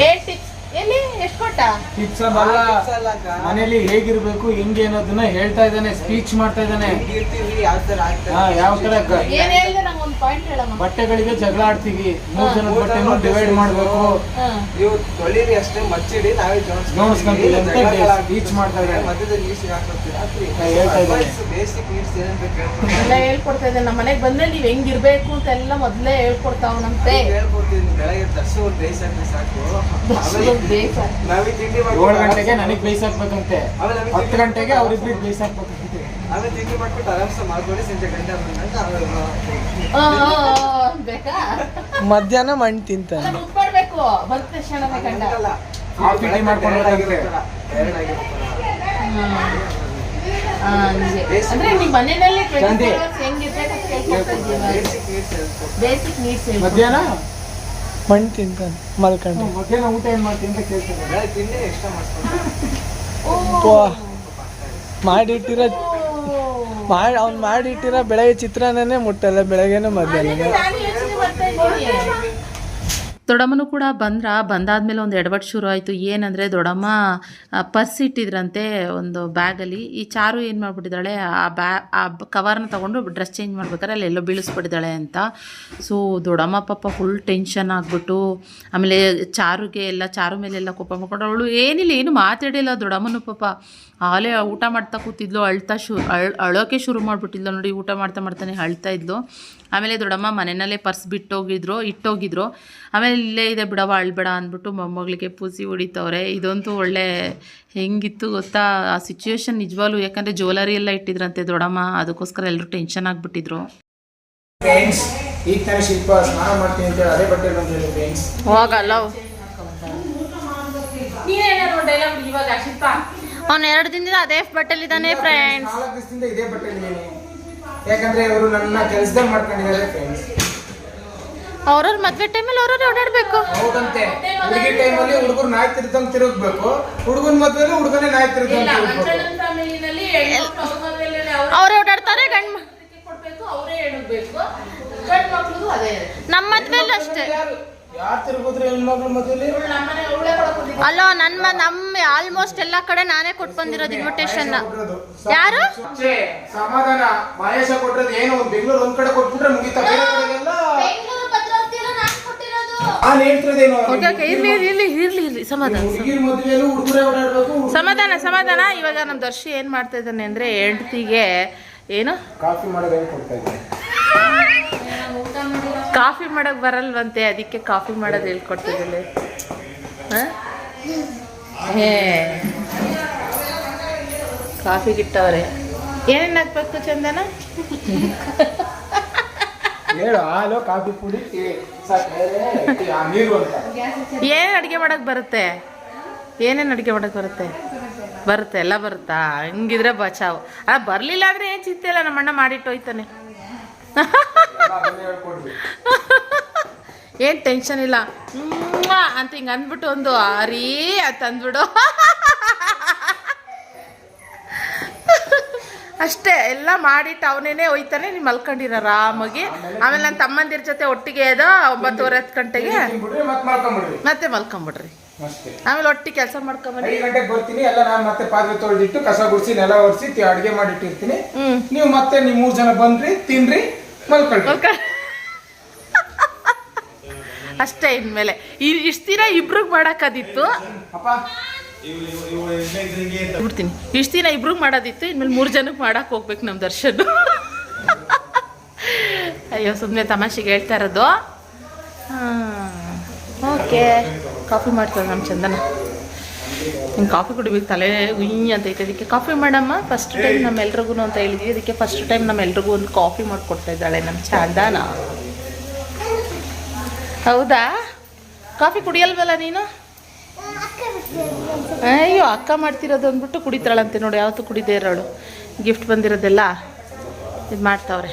ಏ ಟಿಪ್ಸ್ ಎಲ್ಲಿ? ಎಷ್ಟು ಕೊಟ್ಟ? ಟಿಪ್ಸ್ ಅಲ್ಲ? ಮನೇಲಿ ಹೇಗಿರ್ಬೇಕು ಹೆಂಗೆ ಅನ್ನೋದನ್ನ ಹೇಳ್ತಾ ಇದ್ದಾನೆ ಸ್ಪೀಚ್ ಮಾಡ್ತಾ ಇದ್ದಾನೆ. ಯಾವ ತರ ಬಟ್ಟೆಗಳಿಗೆ ಜಗಳ ಆಡ್ತೀವಿ. ಮೂರ್ ಜನ ಬಟ್ಟೆನೂ ಡಿವೈಡ್ ಮಾಡ್ಬೇಕು. ನೀವು ತೊಳಿರಿ ಅಷ್ಟೇ ಮಚ್ಚಿಡಿ ನಾವೇ ಜೋಡಿಸ್ಕೊಂತೀವಿ. ಅಂತ ಈಚ್ ಮಾಡ್ತಾ ಇದ್ದಾರೆ. ಮಧ್ಯದಲ್ಲಿ ಹೇಳ್ತಾ. Basic needs. ಎಲ್ಲ ಹೇಳ್ಕೊಡ್ತಾ ಇದ್ದೆ ನಮ್ಮ ಮನೆಗೆ ಬಂದ್ರೆ ನೀವ್ ಹೆಂಗಿರ್ಬೇಕು ಅಂತ ಎಲ್ಲ ಮೊದ್ಲೇ ಹೇಳ್ಕೊಡ್ತಾವನಂತೆ ಹೇಳ್ಕೊಡ್ತೀನಿ ಬೆಳಗ್ಗೆ ತರ್ಸು ಒಂದು ಬೇಯಿಸಿ ಸಾಕು. ಏಳು ಗಂಟೆಗೆ ನನಗೆ ನಮಗೆ ಹತ್ತು ಗಂಟೆಗೆ ಅವ್ರಿಬ್ರಿಗೆ ಬೇಯಿಸಾಕ್ಬೇಕಂತೆ ಆಮೇಲೆ ತಿಂಡಿ ಮಾಡ್ಬಿಟ್ಟು ಆರಾಮ್ಸೆ ಮಾಡ್ಕೊಳ್ಳಿ ಸಂಜೆ ಗಂಟೆ ಬೇಕಾ? ಮಧ್ಯಾಹ್ನ ಮಣ್ಣು ತಿಂತಾನೆ ಬಂದ ತಕ್ಷಣ. ಕಾಫಿ ಟೀ ಮಾಡ್ಕೊಂಡು. ಅಂದ್ರೆ ಮನೆಯಲ್ಲಿ. ಹೆಂಗಿರ್ಬೇಕು ಹೇಳ್ಕೊಡ್ತೀನಿ. ಬೇಸಿಕ್ ನೀಡ್ಸ್ ಮಧ್ಯಾಹ್ನ? ಮಣ್ಣು ತಿಂತಾನೆ ಮಲ್ಕೊಂಡು. ಮಧ್ಯಾಹ್ನ ಊಟ ಏನ್ ಮಾಡ್ತೀನಿ ಅಂತ ಮಾಡಿಟ್ಟಿರೋ ಮಾಡಿ ಅವ್ನು ಮಾಡಿಟ್ಟಿರೋ ಬೆಳಗ್ಗೆ ಚಿತ್ರಾನ್ನನೇ ಮುಟ್ಟಲ್ಲ ಬೆಳಗ್ಗೆನೂ ಮಧ್ಯಾಹ್ನ ನಾನು ಯೋಚನೆ ಮಾಡ್ತಾ ಇದ್ದೀನಿ ದೊಡ್ಡಮ್ಮನೂ ಕೂಡ ಬಂದ್ರ, ಬಂದಾದ್ಮೇಲೆ ಒಂದು ಎಡವಟ್ಟು ಶುರು ಆಯಿತು. ಏನಂದರೆ ದೊಡ್ಡಮ್ಮ ಪರ್ಸ್ ಇಟ್ಟಿದ್ರಂತೆ ಒಂದು ಬ್ಯಾಗಲ್ಲಿ. ಈ ಚಾರು ಏನು ಮಾಡ್ಬಿಟ್ಟಿದ್ದಾಳೆ, ಆ ಬ್ಯಾ, ಆ ಕವರ್ನ ತೊಗೊಂಡು ಡ್ರೆಸ್ ಚೇಂಜ್ ಮಾಡ್ಬೇಕಾದ್ರೆ ಅಲ್ಲಿ ಎಲ್ಲೋ ಬೀಳಿಸ್ಬಿಟ್ಟಿದ್ದಾಳೆ ಅಂತ. ಸೊ ದೊಡ್ಡಮ್ಮ ಪಾಪ ಫುಲ್ ಟೆನ್ಷನ್ ಆಗಿಬಿಟ್ಟು, ಆಮೇಲೆ ಚಾರುಗೆ ಎಲ್ಲ, ಚಾರು ಮೇಲೆಲ್ಲ ಕೋಪ ಮಾಡ್ಕೊಂಡು ಅವಳು ಏನಿಲ್ಲ, ಏನು ಮಾತಾಡಿಲ್ಲ ದೊಡ್ಡಮ್ಮನು ಪಾಪ. ಆಲೇ ಊಟ ಮಾಡ್ತಾ ಕೂತಿದ್ಲು, ಅಳ್ತಾ ಶು, ಅಳ್, ಅಳೋಕೆ ಶುರು ಮಾಡಿಬಿಟ್ಟಿದ್ಲು. ನೋಡಿ, ಊಟ ಮಾಡ್ತಾ ಮಾಡ್ತಾನೆ ಅಳ್ತಾ ಇದ್ಲು. ಆಮೇಲೆ ದೊಡ್ಡಮ್ಮ ಮನೆಯಲ್ಲೇ ಪರ್ಸ್ ಬಿಟ್ಟೋಗಿದ್ರು ಇಟ್ಟೋಗಿದ್ರು. ಆಮೇಲೆ ಇಲ್ಲೇ ಇದೆ ಬಿಡವ ಅಳ್ಬೇಡ ಅಂದ್ಬಿಟ್ಟು ಮೊಮ್ಮಗಳಿಗೆ ಪೂಸಿ ಹೊಡಿತವ್ರೆ. ಇದಂತೂ ಒಳ್ಳೆ ಹೆಂಗಿತ್ತು ಗೊತ್ತಾ? ಆ ಸಿಚುವೇಶನ್ ನಿಜವಾಗ್ಲೂ ಯಾಕಂದರೆ ಜ್ಯುವೆಲರಿ ಎಲ್ಲ ಇಟ್ಟಿದ್ರಂತೆ ದೊಡ್ಡಮ್ಮ. ಅದಕ್ಕೋಸ್ಕರ ಎಲ್ಲರೂ ಟೆನ್ಷನ್ ಆಗಿಬಿಟ್ಟಿದ್ರು. ಅವ್ನು ಎರಡು ದಿನದಿಂದ ಅದೇ ಬಟ್ಟೆಲಿದ್ದಾನೆ ಫ್ರೆಂಡ್ಸ್ ಯಾಕಂದ್ರೆ ಅವರು ನನ್ನ ಕೆಲಸದಲ್ಲಿ ಮಾಡ್ಕೊಂಡಿದ್ದಾರೆ ಫ್ರೆಂಡ್ಸ್ ಅವ್ರವ್ರ ಮದುವೆ ಟೈಮಲ್ಲಿ ಅವ್ರವ್ರು ಓಡಾಡಬೇಕು. ಹೌದಂತೆ. ಹುಡುಗಿ ಟೈಮಲ್ಲಿ ಹುಡುಗರು ನಾಯಿ ತಿರುಗಂಗ್ ತಿರುಗ್ಬೇಕು. ಹುಡುಗನ ಮದ್ವೆಲಿ ಹುಡುಗನೇ ನಾಯಿ ತಿರುಗಂಗ್ ತಿರುಗ್ಬೇಕು. ಫ್ಯಾಮಿಲಿನಲ್ಲಿ ಅವ್ರು ಓಡಾಡ್ತಾರೆ ಗಂಡು ಕೊಡ್ಬೇಕು ಅವರೇ ಹೇಳಬೇಕು ಗಂಡ್ ಮಕ್ಕಳು ಅದೇ. ನಮ್ಮ ಮದ್ವೆಲ್ಲೂ ಅಷ್ಟೇ. ಯಾರು? ಅಲ್ಲ ನನ್ನ ನಮ್ಮ ಆಲ್ಮೋಸ್ಟ್ ಎಲ್ಲಾ ಕಡೆ ನಾನೇ ಕೊಟ್ಟು ಬಂದಿರೋದು ಇನ್ವಿಟೇಷನ್ ಯಾರು? ಸಮಾಧಾನ. ಮಹೇಶ ಕೊಟ್ಟಿರೋದು ಏನು? ಬೆಂಗಳೂರು ಒಂದ್ ಕಡೆ ಕೊಟ್ಬಿಟ್ರೆ ಮುಗಿತಾ? ಇರ್ಲಿ ಇರ್ಲಿ ಇರ್ಲಿ ಇರ್ಲಿ ಸಮಾಧಾನ ಸಮಾಧಾನ. ಸಮಾಧಾನ ಇವಾಗ ನಮ್ಮ ದರ್ಶಿ ಏನು ಮಾಡ್ತಾ ಇದ್ದಾನೆ ಅಂದ್ರೆ ಹೆಂಡ್ತಿಗೆ ಏನು? ಕಾಫಿ ಮಾಡೋದು ಕೊಡ್ತಾ ಇದ್ದೀನಿ? ಕಾಫಿ ಮಾಡಕ್ ಬರಲ್ವಂತೆ ಅದಕ್ಕೆ ಕಾಫಿ ಮಾಡೋದು ಹೇಳ್ಕೊಡ್ತಿದ್ದೀನಿ. ಹೇ? ಕಾಫಿ ಗಿಟ್ಟವ್ರೆ. ಏನೇನು ಹಾಕ್ಬೇಕು ಚಂದನ? ಹೇಳು ಹಾಲು ಕಾಫಿ ಪುಡಿ ಟೀ ಸಾಕು ಆ ನೀರು ಅಂತ. ಏನು ಅಡುಗೆ ಮಾಡಕ್ ಬರುತ್ತೆ? ಏನೇನು ಅಡುಗೆ ಮಾಡೋಕೆ ಬರುತ್ತೆ? ಬರುತ್ತೆ ಎಲ್ಲ ಬರುತ್ತಾ? ಹಂಗಿದ್ರೆ ಬಚಾವ್. ಆ ಬರಲಿಲ್ಲ ಅಂದ್ರೆ ಏನು ಚಿಂತೆ ಇಲ್ಲ ನಮ್ಮ ಅಣ್ಣ ಮಾಡಿಟ್ಟು ಹೋಯ್ತಾನೆ ಏನು ಟೆನ್ಷನ್ ಇಲ್ಲ. ಅಂತ ಹಿಂಗೆ ಅಂದ್ಬಿಟ್ಟು ಒಂದು ಆರಿ ಅಂತ ಅಂದ್ಬಿಡು ಅಷ್ಟೇ ಎಲ್ಲ ಮಾಡಿಟ್ಟು ಅವನೇನೆ ಹೋಯ್ತಾನೆ ನೀವು ಮಲ್ಕೊಂಡಿರ ಆರಾಮಾಗಿ. ಆಮೇಲೆ ನನ್ನ ತಮ್ಮಂದಿರ ಜೊತೆ ಒಟ್ಟಿಗೆ ಅದು ಒಂಬತ್ತುವರೆ ಹತ್ತು ಗಂಟೆಗೆ. ಮತ್ತೆ ಮಲ್ಕೊಂಬಿಡ್ರಿ. ಆಮೇಲೆ ಒಟ್ಟಿಗೆ ಕೆಲಸ ಮಾಡ್ಕೊಂಬನ್ನಿ. ಐದು ಗಂಟೆಗೆ ಬರ್ತೀನಿ ಎಲ್ಲ ನಾನು ಮತ್ತೆ ಪಾತ್ರೆ ತೊಳೆದಿಟ್ಟು ಕಸ ಗುಡಿಸಿ ನೆಲ ಒರೆಸಿ ಅಡುಗೆ ಅಡ್ಗೆ ಮಾಡಿಟ್ಟಿರ್ತೀನಿ. ನೀವು ಮತ್ತೆ ನೀವು ಮೂರು ಜನ ಬಂದ್ರಿ ತಿನ್ರಿ. ಅಷ್ಟೇ ಇನ್ಮೇಲೆ. ಈ ಇಷ್ಟು ದಿನ ಇಬ್ರಿಗೆ ಮಾಡೋಕ್ಕಾದಿತ್ತು ಬಿಡ್ತೀನಿ. ಇಷ್ಟು ದಿನ ಇಬ್ರಿಗೆ ಮಾಡೋದಿತ್ತು ಇನ್ಮೇಲೆ ಮೂರು ಜನಕ್ಕೆ ಮಾಡೋಕೆ ಹೋಗ್ಬೇಕು ನಮ್ಮ ದರ್ಶನ್. ಅಯ್ಯೋ ಸುಮ್ಮನೆ ತಮಾಷೆಗೆ ಹೇಳ್ತಾ ಇರೋದು. ಓಕೆ. ಕಾಫಿ ಮಾಡ್ತಾರೆ ನಮ್ಮ ಚಂದನ. ಹಿಂಗೆ ಕಾಫಿ ಕುಡಿಬೇಕು ತಲೆ ಉಯ್ಯ ಅಂತ ಐತೆ. ಅದಕ್ಕೆ ಕಾಫಿ ಮಾಡಮ್ಮ ಫಸ್ಟ್ ಟೈಮ್ ನಮ್ಮೆಲ್ರಿಗೂ ಅಂತ ಹೇಳಿದ್ವಿ. ಅದಕ್ಕೆ ಫಸ್ಟ್ ಟೈಮ್ ನಮ್ಮೆಲ್ರಿಗೂ ಒಂದು ಕಾಫಿ ಮಾಡಿಕೊಡ್ತಾ ಇದ್ದಾಳೆ ನಮ್ಮ ಚಾಂದಾನ. ಹೌದಾ? ಕಾಫಿ ಕುಡಿಯಲ್ವಲ್ಲ ನೀನು? ಅಯ್ಯೋ ಅಕ್ಕ ಮಾಡ್ತಿರೋದು ಅಂದ್ಬಿಟ್ಟು ಕುಡಿತಾಳಂತೆ ನೋಡಿ ಯಾವತ್ತೂ ಕುಡಿದೇ ಇರೋಳು. ಗಿಫ್ಟ್ ಬಂದಿರೋದೆಲ್ಲ ಇದು ಮಾಡ್ತಾವ್ರೆ.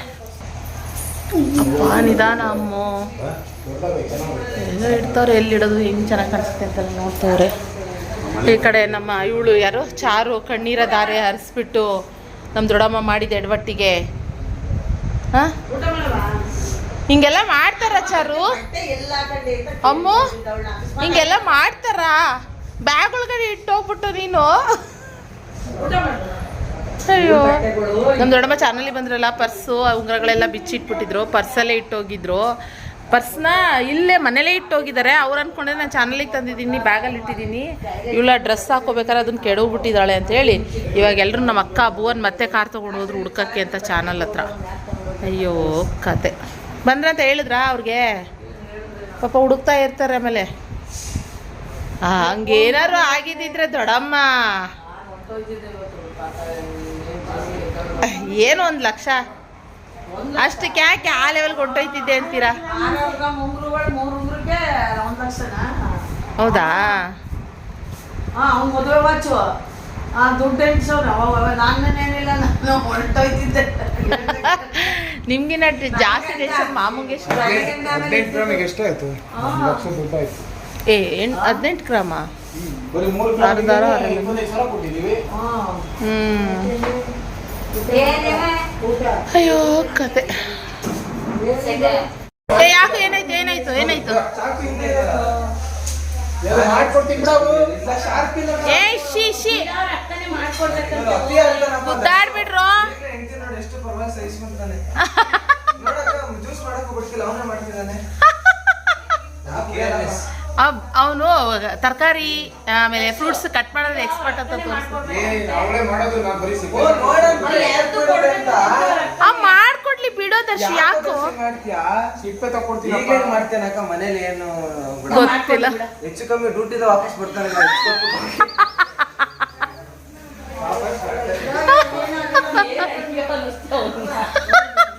ಅಪ್ಪ ನಿಧಾನ ಅಮ್ಮ. ಎಲ್ಲ ಇಡ್ತಾವ್ರೆ ಎಲ್ಲಿಡೋದು ಹೆಂಗೆ ಚೆನ್ನಾಗಿ ಕಾಣಿಸುತ್ತೆ ಅಂತೆಲ್ಲ ನೋಡ್ತಾವ್ರೆ. ಈ ಕಡೆ ನಮ್ಮ ಇವಳು ಯಾರು ಚಾರು ಕಣ್ಣೀರ ದಾರೆ ಹರಿಸ್ಬಿಟ್ಟು ನಮ್ಮ ದೊಡ್ಡಮ್ಮ ಮಾಡಿದೆ ಎಡವಟ್ಟಿಗೆ. ಹಾಂ? ಹಿಂಗೆಲ್ಲ ಮಾಡ್ತಾರ ಚಾರು? ಅಮ್ಮು, ಹಿಂಗೆಲ್ಲ ಮಾಡ್ತಾರಾ? ಬ್ಯಾಗ್ ಒಳಗಡೆ ಇಟ್ಟೋಗ್ಬಿಟ್ಟು ನೀನು? ಅಯ್ಯೋ. ನಮ್ಮ ದೊಡ್ಡಮ್ಮ ಚಾನಲ್ಲಿ ಬಂದ್ರಲ್ಲ, ಪರ್ಸು ಉಂಗುರಗಳೆಲ್ಲ ಬಿಚ್ಚಿಟ್ಬಿಟ್ಟಿದ್ರು, ಪರ್ಸಲ್ಲೇ ಇಟ್ಟೋಗಿದ್ರು. ಪರ್ಸ್ನ ಇಲ್ಲೇ ಮನೇಲೇ ಇಟ್ಟೋಗಿದ್ದಾರೆ. ಅವ್ರು ಅನ್ಕೊಂಡ್ರೆ ನಾನು ಚಾನಲಿಗೆ ತಂದಿದ್ದೀನಿ, ಬ್ಯಾಗಲ್ಲಿ ಇಟ್ಟಿದ್ದೀನಿ. ಇವಳ ಡ್ರೆಸ್ ಹಾಕೋಬೇಕಾದ್ರೆ ಅದನ್ನ ಕೆಡವ್ಬಿಟ್ಟಿದ್ದಾಳೆ ಅಂತ ಹೇಳಿ ಇವಾಗ ಎಲ್ಲರೂ ನಮ್ಮ ಅಕ್ಕ, ಭುವನ್ ಮತ್ತೆ ಕಾರ್ ತೊಗೊಂಡು ಹೋದ್ರು ಹುಡ್ಕಕ್ಕೆ ಅಂತ ಚಾನಲ್ ಹತ್ರ. ಅಯ್ಯೋ, ಕತೆ. ಬಂದ್ರಂತ ಹೇಳಿದ್ರಾ ಅವ್ರಿಗೆ? ಪಾಪ ಹುಡುಕ್ತಾ ಇರ್ತಾರೆ ಆಮೇಲೆ. ಹಂಗೇನಾರು ಆಗಿದ್ದಿದ್ರೆ ದೊಡಮ್ಮ ಏನು ಒಂದು ಲಕ್ಷ? ಅಷ್ಟಕ್ಕೆ ಕ್ಯಾಕೆ ಆ ಲೆವೆಲ್ ಹೊಂಟೋಯ್ತಿದ್ದೆ ಅಂತೀರಾ? ಹೌದಾ? ಮದುವೆ ವಾಚು. ದುಡ್ಡು ನಾನೇನಿಲ್ಲ ನಾನು ಹೊರಟೋಯ್ತಿದ್ದೆ. ನಿಮ್ಗಿನ ಜಾಸ್ತಿ ಟೆನ್ಷನ್ ಮಾಮೂಗೆ ಎಷ್ಟು ಹದಿನೆಂಟು ಎಷ್ಟಾಯ್ತು ಏ ಗ್ರಾಮ? ಅರ್ಧ ಹ್ಞೂ ಅಯ್ಯೋ ಕತೆ. ಏ ಯಾಕೆ ಏನಾಯ್ತು ಏನಾಯ್ತು ಏನಾಯ್ತು? ಏ ಶಿ ಶಿ. ಸಹಿಸ್ಕೊಂತಾನೆ ಜ್ಯೂಸ್ ಮಾಡಕ್ ಹೋಗ್ಬಿಡ್ತಿಲ್ಲ ಅವನೇ ಮಾಡ್ತಿದ್ದಾನೆ ಅವನು ತರಕಾರಿ ಆಮೇಲೆ ಫ್ರೂಟ್ಸ್ ಕಟ್ ಮಾಡೋದು ಎಕ್ಸ್ಪರ್ಟ್ ಅಂತ ತೋರಿಸ್ತು. ಏ ಅವಳೇ ಮಾಡೋದು ನಾನು ಬರೀ ಸಿಕ್ಕ ಆ ಮಾಡ್ಕೊಡ್ಲಿ ಬಿಡೋ ದರ್ಶಿ ಯಾಕೋ? ಮನೇಲಿ ಏನು. ಗೊತ್ತಿಲ್ಲ. ಹೆಚ್ಚು ಕಮ್ಮಿ ಡ್ಯೂಟಿ ವಾಪಸ್ ಬರ್ತಾನೆ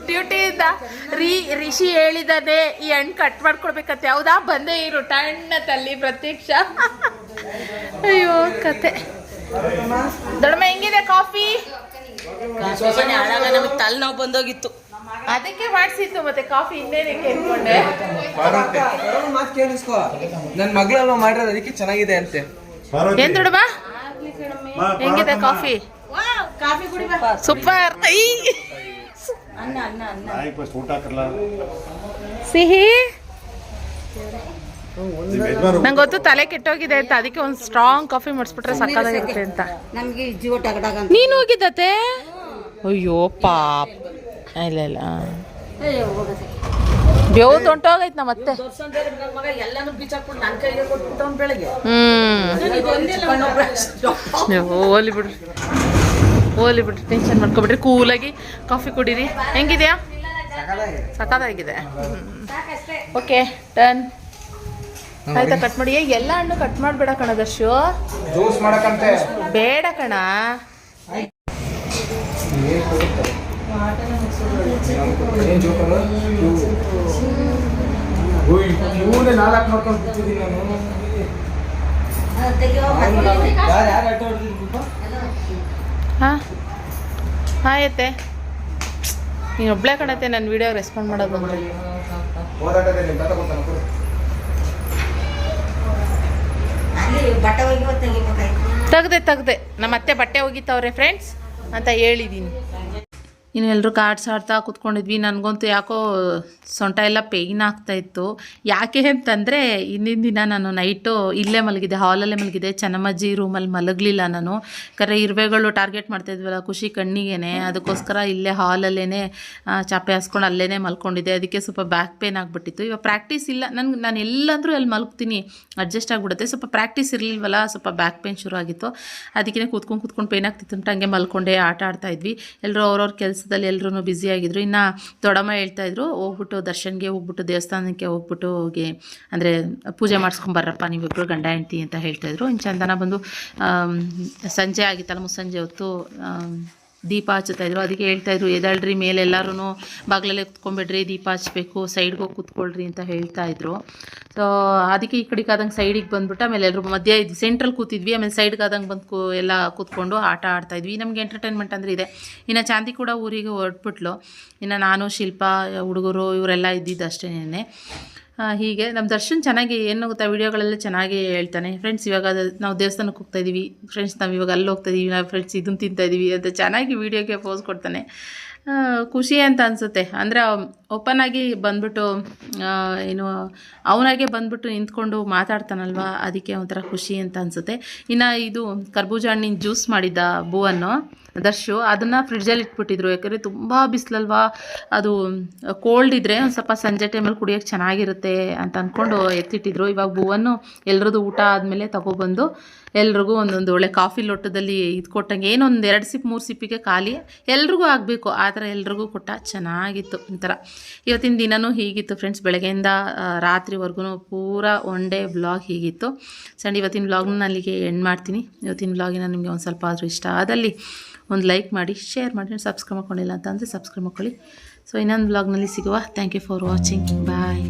ಡ್ಯೂಟಿಯಿಂದ ರೀ ರಿಷಿ ಹೇಳಿದಾನೆ ಈ ಹಣ್ಣು ಕಟ್ ಮಾಡ್ಕೊಡ್ಬೇಕಂತ. ಯಾವ್ದಾ ಬಂದೇ ಇರು ಟಣ್ಣ ತಲ್ಲಿ ಪ್ರತ್ಯಕ್ಷ. ಅಯ್ಯೋ ಕತೆ. ದೊಡ್ಡಮ್ಮ ಹೆಂಗಿದೆ ಕಾಫಿ? ನಮಗೆ ತಲೆನೋವು ಬಂದೋಗಿತ್ತು ಅದಕ್ಕೆ ಮಾಡಿಸಿತ್ತು ಮತ್ತೆ ಕಾಫಿ ಇನ್ನೇನಕ್ಕೆ ಅನ್ಕೊಂಡೆ ಮಾತು ಕೇಳಿಸ್ಕೋ ನನ್ ಮಗಳಲ್ವ ಮಾಡಿರೋದು ಅದಕ್ಕೆ ಚೆನ್ನಾಗಿದೆ ಅಂತೆ ಏನ್ ದೊಡ್ಡಮ್ಮ ಹೆಂಗಿದೆ ಕಾಫಿ ಕಾಫಿ ಕುಡಿ ಬಾ. ಸೂಪರ್. ಐ. ಸಿಹಿ? ನಂಗೆ ಗೊತ್ತು ತಲೆ ಕೆಟ್ಟೋಗಿದೆ ಅಂತ. ಅದಕ್ಕೆ ಒಂದು ಸ್ಟ್ರಾಂಗ್ ಕಾಫಿ ಮಾಡಿಸ್ಬಿಟ್ರೆ ಸಕ್ಕತ್ತಾಗಿರುತ್ತೆ ಅಂತ. ನೀನ್ ಹೋಗಿದ್ದತೆ ಅಯ್ಯೋ ಪಾಪ. ಇಲ್ಲ ಇಲ್ಲ ಬೇವು ಹೊಂಟೋಗೈತೆ ನಮ್ಮ ಅತ್ತೆ. ಹ್ಞೂ ನನ್ನ ಮಗ ಎಲ್ಲಾನು ಬಿಚ್ಚಾಕ್ಬಿಟ್ಟು ನನ್ನ ಕೈಗೆ ಕೊಟ್ಬಿಟ್ಟವ್ನು ಬೆಳಗ್ಗೆ ಹ್ಮ್ ಹೋಲಿ ಬಿಡ್ರಿ ಓಲಿ ಬಿಡ್ರಿ ಟೆನ್ಷನ್ ಮಾಡ್ಕೊಬಿಡ್ರಿ ಕೂಲಾಗಿ ಕಾಫಿ ಕುಡೀರಿ. ಹೆಂಗಿದೆಯಾ? ಸಕದಾಗಿದೆ ಓಕೆ ಡನ್ ಆಯ್ತಾ ಕಟ್ ಮಾಡಿ? ಎಲ್ಲ ಹಣ್ಣು ಕಟ್ ಮಾಡ್ಬೇಡ ಕಣ ದರ್ಶು. ಬೇಡ ಕಣ. ಏನ್ ಜೋಕರು ಇವನೇ ನಾಲ್ಕು ನೋಡ್ಕೊಂಡು ಬಿಟ್ಟಿದ್ದೀನಿ ನಾನು ಯಾರು ಯಾರು ಆಟ ಆಡ್ತಿದ್ರು ಹಾಂ? ಆಯತ್ತೆ. ನೀನು ಒಬ್ಳೆ ಕಣತ್ತೆ ನನ್ನ ವಿಡಿಯೋ ರೆಸ್ಪಾಂಡ್ ಮಾಡೋದು ಅಂದ್ರೆ ತೆಗ್ದೆ ತೆಗ್ದೆ. ನಮ್ಮ ಅತ್ತೆ ಬಟ್ಟೆ ಹೋಗಿತ್ತವ್ರೆ ಫ್ರೆಂಡ್ಸ್ ಅಂತ ಹೇಳಿದ್ದೀನಿ ಇನ್ನು ಎಲ್ಲರೂ ಕಾರ್ಡ್ಸ್ ಆಡ್ತಾ ಕೂತ್ಕೊಂಡಿದ್ವಿ. ನನಗಂತೂ ಯಾಕೋ ಸೊಂಟ ಎಲ್ಲ ಪೇಯ್ನ್ ಆಗ್ತಾ ಇತ್ತು. ಯಾಕೆ ಅಂತಂದರೆ ಹಿಂದಿನ ದಿನ ನಾನು ನೈಟು ಇಲ್ಲೇ ಮಲಗಿದೆ ಹಾಲಲ್ಲೇ ಮಲಗಿದೆ ಚೆನ್ನಮ್ಮಜ್ಜಿ ರೂಮಲ್ಲಿ ಮಲಗಲಿಲ್ಲ ನಾನು. ಕರೆ ಇರುವೆಗಳು ಟಾರ್ಗೆಟ್ ಮಾಡ್ತಾಯಿದ್ವಲ್ಲ ಖುಷಿ ಕಣ್ಣಿಗೇನೆ. ಅದಕ್ಕೋಸ್ಕರ ಇಲ್ಲೇ ಹಾಲಲ್ಲೇ ಚಾಪೆ ಹಾಸ್ಕೊಂಡು ಅಲ್ಲೇ ಮಲ್ಕೊಂಡಿದ್ದೆ. ಅದಕ್ಕೆ ಸ್ವಲ್ಪ ಬ್ಯಾಕ್ ಪೇನ್ ಆಗಿಬಿಟ್ಟಿತ್ತು. ಇವಾಗ ಪ್ರಾಕ್ಟೀಸ್ ಇಲ್ಲ. ನನಗೆ, ನಾನು ಎಲ್ಲಂದ್ರೂ ಅಲ್ಲಿ ಮಲಗ್ತೀನಿ ಅಡ್ಜಸ್ಟ್ ಆಗಿಬಿಡುತ್ತೆ. ಸ್ವಲ್ಪ ಪ್ರಾಕ್ಟೀಸ್ ಇರಲಿಲ್ವಲ್ಲ, ಸ್ವಲ್ಪ ಬ್ಯಾಕ್ ಪೇನ್ ಶುರು ಆಗಿತ್ತು ಅದಕ್ಕೆ ಕೂತ್ಕೊಂಡು ಕೂತ್ಕೊಂಡು ಪೇನ್ ಆಗ್ತಿತ್ತು ಅಂತ ಹಂಗೆ ಮಲ್ಕೊಂಡೆ, ಆಟ ಆಡ್ತಾಯಿದ್ವಿ ಎಲ್ಲರೂ ಅವ್ರವ್ರ ಕೆಲಸದಲ್ಲಿ ಎಲ್ಲರೂ ಬ್ಯುಸಿ ಆಗಿದ್ರು. ಇನ್ನು ದೊಡ್ಡಮ್ಮ ಹೇಳ್ತಾ ಇದ್ರು, ಹೋಗ್ಬಿಟ್ಟು ದರ್ಶನ್ಗೆ ಹೋಗ್ಬಿಟ್ಟು ದೇವಸ್ಥಾನಕ್ಕೆ ಹೋಗ್ಬಿಟ್ಟು ಹೋಗಿ, ಅಂದರೆ ಪೂಜೆ ಮಾಡಿಸ್ಕೊಂಬರ್ರಪ್ಪ ನೀವಿಬ್ಬರು ಗಂಡ ಹೆಂಡ್ತಿ ಅಂತ ಹೇಳ್ತಾಯಿದ್ರು ಇನ್ನು ಚಂದನ ಬಂದು ಸಂಜೆ ಆಗಿತ್ತಲ್ಲ ಮುಸ್ಸಂಜೆ ಹೊತ್ತು ದೀಪ ಹಚ್ಚುತ್ತಾ ಇದ್ರು. ಅದಕ್ಕೆ ಹೇಳ್ತಾ ಇದ್ರು, ಎದಳ್ರಿ ಮೇಲೆ ಎಲ್ಲರೂ ಬಾಗಿಲಲ್ಲೇ ಕುತ್ಕೊಂಡ್ಬಿಡ್ರಿ ದೀಪ ಹಚ್ಚಬೇಕು ಸೈಡ್ಗೆ ಹೋಗಿ ಕೂತ್ಕೊಳ್ರಿ ಅಂತ ಹೇಳ್ತಾ ಇದ್ರು. ಸೊ ಅದಕ್ಕೆ ಈ ಕಡೆಗೆ ಆದಂಗೆ ಸೈಡಿಗೆ ಬಂದ್ಬಿಟ್ಟು ಆಮೇಲೆ ಎಲ್ಲರೂ ಮಧ್ಯ ಸೆಂಟ್ರಲ್ ಕೂತಿದ್ವಿ. ಆಮೇಲೆ ಸೈಡ್ಗೆ ಆದಂಗೆ ಬಂದು ಕೂ, ಎಲ್ಲ ಕೂತ್ಕೊಂಡು ಆಟ ಆಡ್ತಾ ಇದ್ವಿ. ನಮಗೆ ಎಂಟರ್ಟೈನ್ಮೆಂಟ್ ಅಂದರೆ ಇದೆ. ಇನ್ನು ಚಾಂದಿ ಕೂಡ ಊರಿಗೆ ಹೊರಟ್ಬಿಟ್ಲು. ಇನ್ನು ನಾನು, ಶಿಲ್ಪ, ಹುಡುಗರು, ಇವರೆಲ್ಲ ಇದ್ದಿದ್ದು ಅಷ್ಟೇನೆ. ಹೀಗೆ. ನಮ್ಮ ದರ್ಶನ್ ಚೆನ್ನಾಗಿ ಏನು ಗೊತ್ತಾ ವೀಡಿಯೋಗಳೆಲ್ಲ ಚೆನ್ನಾಗಿ ಹೇಳ್ತಾನೆ. ಫ್ರೆಂಡ್ಸ್ ಇವಾಗ ನಾವು ದೇವಸ್ಥಾನಕ್ಕೆ ಹೋಗ್ತಾ ಇದ್ದೀವಿ ಫ್ರೆಂಡ್ಸ್ ನಾವು ಇವಾಗ ಅಲ್ಲಿ ಹೋಗ್ತಾ ಇದ್ದೀವಿ ನಾವು ಫ್ರೆಂಡ್ಸ್ ಇದನ್ನು ತಿಂತಾ ಇದ್ದೀವಿ ಅಂತ ಚೆನ್ನಾಗಿ ವೀಡಿಯೋಗೆ ಪೋಸ್ ಕೊಡ್ತಾನೆ. ಖುಷಿ ಅಂತ ಅನಿಸುತ್ತೆ. ಅಂದರೆ ಓಪನ್ ಆಗಿ ಬಂದ್ಬಿಟ್ಟು ಏನು, ಅವನಾಗೆ ಬಂದ್ಬಿಟ್ಟು ನಿಂತ್ಕೊಂಡು ಮಾತಾಡ್ತಾನಲ್ವ, ಅದಕ್ಕೆ ಒಂಥರ ಖುಷಿ ಅಂತ ಅನಿಸುತ್ತೆ. ಇನ್ನು ಇದು ಕರ್ಬೂಜ ಹಣ್ಣಿನ ಜ್ಯೂಸ್ ಮಾಡಿದ್ದ ಭುವನ್ನು ದರ್ಶು ಅದನ್ನು ಫ್ರಿಡ್ಜಲ್ಲಿ ಇಟ್ಬಿಟ್ಟಿದ್ರು. ಯಾಕಂದರೆ ತುಂಬ ಬಿಸಿಲಲ್ವಾ? ಅದು ಕೋಲ್ಡ್ ಇದ್ದರೆ ಒಂದು ಸ್ವಲ್ಪ ಸಂಜೆ ಟೈಮಲ್ಲಿ ಕುಡಿಯೋಕ್ಕೆ ಚೆನ್ನಾಗಿರುತ್ತೆ ಅಂತ ಅಂದ್ಕೊಂಡು ಎತ್ತಿಟ್ಟಿದ್ರು. ಇವಾಗ ಭುವನ್ನು ಎಲ್ರದ್ದು ಊಟ ಆದಮೇಲೆ ತಗೊಬಂದು ಎಲ್ರಿಗೂ ಒಂದೊಂದು ಒಳ್ಳೆ ಕಾಫಿ ಲೋಟದಲ್ಲಿ ಇದು ಕೊಟ್ಟಂಗೆ ಏನೊಂದು ಎರಡು ಸಿಪ್ ಮೂರು ಸಿಪ್ಪಿಗೆ ಖಾಲಿ. ಎಲ್ರಿಗೂ ಆಗಬೇಕು. ಆ ಥರ ಎಲ್ರಿಗೂ ಕೊಟ್ಟ ಚೆನ್ನಾಗಿತ್ತು ಒಂಥರ. ಇವತ್ತಿನ ದಿನವೂ ಹೀಗಿತ್ತು ಫ್ರೆಂಡ್ಸ್ ಬೆಳಗ್ಗೆಯಿಂದ ರಾತ್ರಿವರೆಗೂ ಪೂರಾ ಒನ್ ಡೇ ಬ್ಲಾಗ್ ಹೀಗಿತ್ತು. ಸಂಡ್ ಇವತ್ತಿನ ಬ್ಲಾಗ್ನ ಅಲ್ಲಿಗೆ ಎಂಡ್ ಮಾಡ್ತೀನಿ. ಇವತ್ತಿನ ಬ್ಲಾಗಿನ ನಿಮಗೆ ಒಂದು ಸ್ವಲ್ಪ ಆದರೂ ಇಷ್ಟ ಆದಲ್ಲಿ ಒಂದು ಲೈಕ್ ಮಾಡಿ, ಶೇರ್ ಮಾಡಿ ಸಬ್ಸ್ಕ್ರೈಬ್ ಮಾಡ್ಕೊಂಡಿಲ್ಲ ಅಂತ ಅಂದರೆ ಸಬ್ಸ್ಕ್ರೈಬ್ ಮಾಡ್ಕೊಳ್ಳಿ. ಸೊ ಇನ್ನೊಂದು ಬ್ಲಾಗ್ನಲ್ಲಿ ಸಿಗುವ. Thank you for watching bye